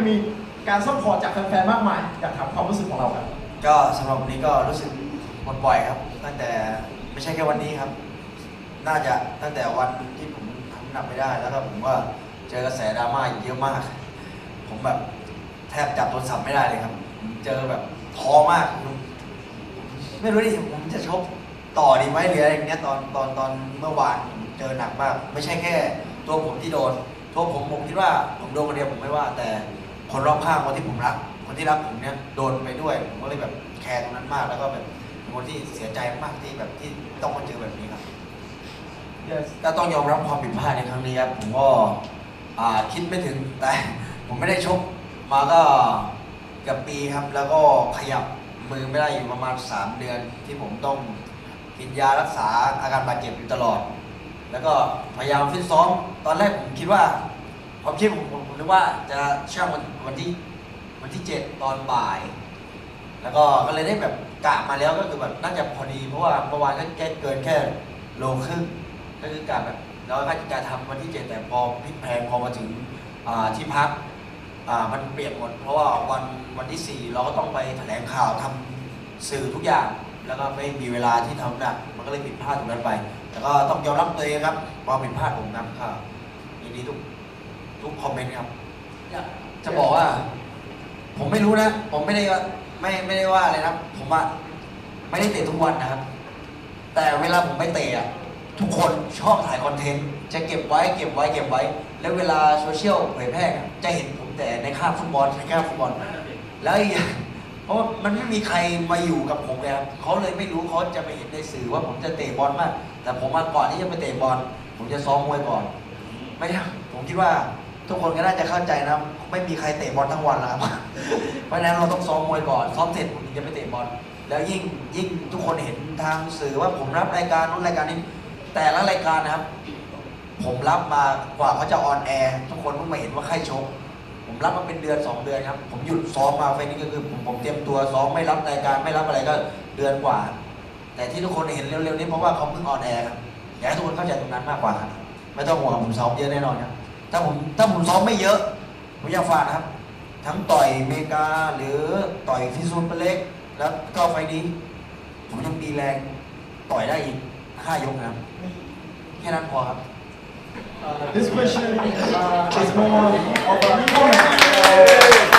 ังมีการซัพพอร์ตจากแฟนๆมากมายอยากถามความรู้สึกของเราครับ ก็สำหรับวันนี้ก็รู้สึกหมดบ่อยครับ ตั้งแต่ไม่ใช่แค่วันนี้ครับ น่าจะตั้งแต่วันที่ผมทำหนักไม่ได้ แล้วก็ผมก็เจอกระแสดราม่าเยอะมาก ผมแบบแทบจับโทรศัพท์ไม่ได้เลยครับ เจอแบบท้อมาก ไม่รู้ดิผมจะชกต่อดีไหมหรืออะไรอย่างเงี้ยตอนตอนตอนเมื่อวานเจอหนักมาก ไม่ใช่แค่ ตัวผมที่โดน ตัวผมผมคิดว่าผมโดนคนเดียวผมไม่ว่าแต่ คนรอบข้างคนที่ผมรัก คนที่รักผมเนี้ยโดนไปด้วยผมก็เลยแบบแคร์ตรงนั้นมาก แล้วก็แบบเป็นคนที่เสียใจมากที่แบบที่ต้องมาเจอแบบนี้ครับ yes ก็ต้องยอมรับความผิดพลาดในครั้งนี้ครับผมก็อ่าคิดไม่ถึงแต่ผมไม่ได้ชกมาก็เกับปีครับ แล้วก็ขยับมือไม่ได้อยู่ประมาณ 3 เดือน ที่ผมต้องกินยารักษาอาการบาดเจ็บอยู่ตลอด แล้วก็พยายามฟิตซ้อมตอนแรกผมคิดว่า ความคิดผมผมผมนึกว่าจะช่างวันวันที่วันที่7ตอนบ่าย แล้วก็ก็เลยได้แบบกะมาแล้วก็คือแบบน่าจะพอดี เพราะว่าเมื่อวานก็แค่เกินแค่โลครึ่งก็คือการแบบเราก็จะทำวันที่เจ็ดแต่พอพลิกแพลงพอมาถึงอ่าที่พักอ่ามันเปลี่ยนหมด เพราะว่าวันวันที่สี่เราก็ต้องไปแถลงข่าวทำสื่อทุกอย่าง แล้วก็ไม่มีเวลาที่ทำหนักมันก็เลยผิดพลาดตรงนั้นไป แต่ก็ต้องยอมรับตัวเองครับความผิดพลาดผมนะครับยินดีทุก ทุกคอมเมนต์ครับอยากจะบอกว่า ผมไม่รู้นะ ผมไม่ได้ว่าไม่ไม่ได้ว่าอะไรนะ ผมว่าไม่ได้เตะทุกวันนะครับ แต่เวลาผมไปเตะอะทุกคนชอบถ่ายคอนเทนต์ จะเก็บไว้เก็บไว้เก็บไว้ แล้วเวลาโซเชียลเผยแพร่อะจะเห็นผมแต่ในคาบฟุตบอลในคาบฟุตบอล แล้วอีกอย่างเพราะว่ามันไม่มีใครมาอยู่กับผมเลยครับเขาเลยไม่รู้เขาจะไปเห็นในสื่อว่าผมจะเตะบอลมาก แต่ผมมาก่อนที่จะไปเตะบอล ผมจะซ้อมมวยก่อน ไม่ใช่ผมคิดว่า ทุกคนก็น่าจะเข้าใจนะไม่มีใครเตะบอลทั้งวันแล้วครับเพราะฉะนั้นเราต้องซ้อมมวยก่อนซ้อมเสร็จผมถึงจะไปเตะบอลแล้วยิ่งยิ่งทุกคนเห็นทางสื่อว่าผมรับรายการนู้นรายการนี้แต่ละรายการนะครับ ผมรับมากว่าเขาจะออนแอร์ทุกคนเพิ่งมาเห็นว่าใครชกผมรับมาเป็นเดือนสองเดือนครับ ผมหยุดซ้อมมาไฟนี้ก็คือผมผมเตรียมตัวซ้อมไม่รับรายการไม่รับอะไรก็เดือนกว่า แต่ที่ทุกคนเห็นเร็วๆนี้เพราะว่าเขาเพิ่งออนแอร์ครับอยากให้ทุกคนเข้าใจตรงนั้นมากกว่าครับไม่ต้องห่วงผมซ้อมเยอะแน่นอนครับ ถ้าผมถ้าผมซ้อมไม่เยอะ ผมอยากฝากนะครับ ทั้งต่อยอเมริกาหรือต่อยฟิซูนเปเล็ก แล้วก็ไฟล์นี้ ผมยังมีแรงต่อยได้อีกห้ายกนะครับ แค่นั้นพอครับ Uh, this question uh, is more of a comment.